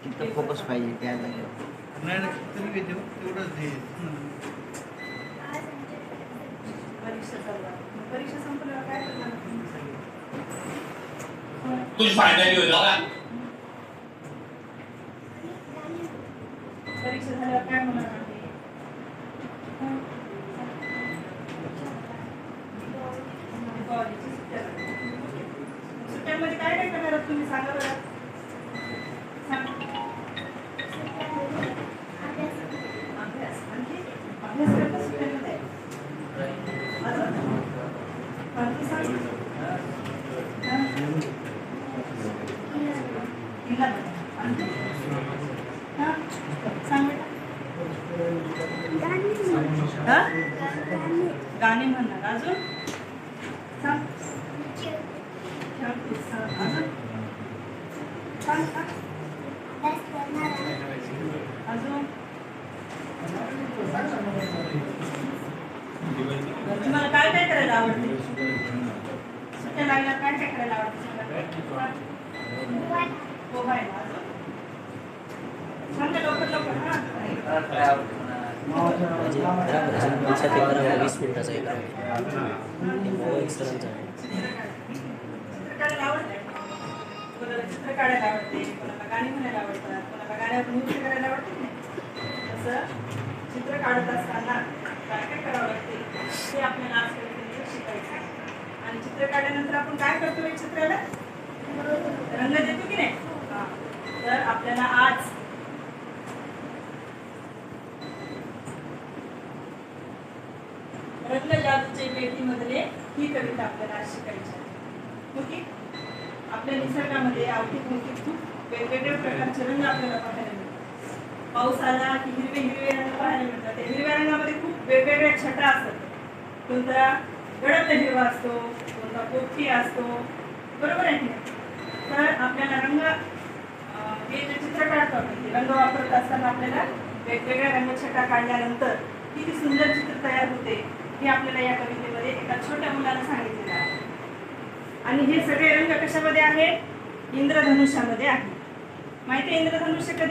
तिथं फोकस पाहिजे त्या जागेवर नाही तुम्ही घेते तेवढंच दे परीक्षा संपल्यावर काय करणार तुम्ही फ़ायदा घेऊन जाऊ परीक्षा झाल्यावर काय होणार आहे? सुट्ट्यांमध्ये काय काय करणार आहात तुम्ही? सांगा बरं. Thank you. सांग. हं? हं? बेटा. हा? गाणे म्हणणार अजून सांग. अजून सांग. अजून तुम्हाला काय काय करायला आवडते सुट्ट्या लागल्या काय काय करायला आवडते? पोहायला अजून सांग ना लवकर लवकर हा म्हणजे बराबर आहे. दिवसात एक करावं वीस मिनिटाचा एक सरांचा चित्र काढायला आवडते कोणाला गाणी म्हणायला आवडतात कोणाला गाण्यावर नृत्य करायला आवडते तसं चित्र काढत असताना काय काय करावं लागते ते आपल्याला शिकायचं आहे. आणि चित्र काढल्यानंतर आपण काय करतो चित्राला? रंग देतो की नाही हा. तर आपल्याला आज रंग जादूचे पेटीमधले ही कविता आपल्याला आज शिकायची ओके? आपल्या निसर्गामध्ये अवतीभोवती खूप वेगवेगळ्या प्रकारचे रंग आपल्याला पाहायला मिळतात. पाऊस आला की हिरवे हिरवे रंग पाहायला मिळतात. त्या हिरव्या रंगामध्ये खूप वेगवेगळ्या छटा असतात. कोणता गडद हिरवा असतो कोणता पोपटी असतो. बरोबर आहे तर आपल्याला रंग हे जे चित्र काढतो आपण रंग वापरत असताना आपल्याला वेगवेगळ्या रंगछटा काढल्यानंतर किती सुंदर चित्र तयार होते हे आपल्याला या कवितेमध्ये एका छोट्या मुलाला सांगितलेलं आहे. आणि हे सगळे रंग कशामध्ये आहेत? इंद्रधनुष्यामध्ये आहे माहिती आहे इंद्रधनुष्य कधी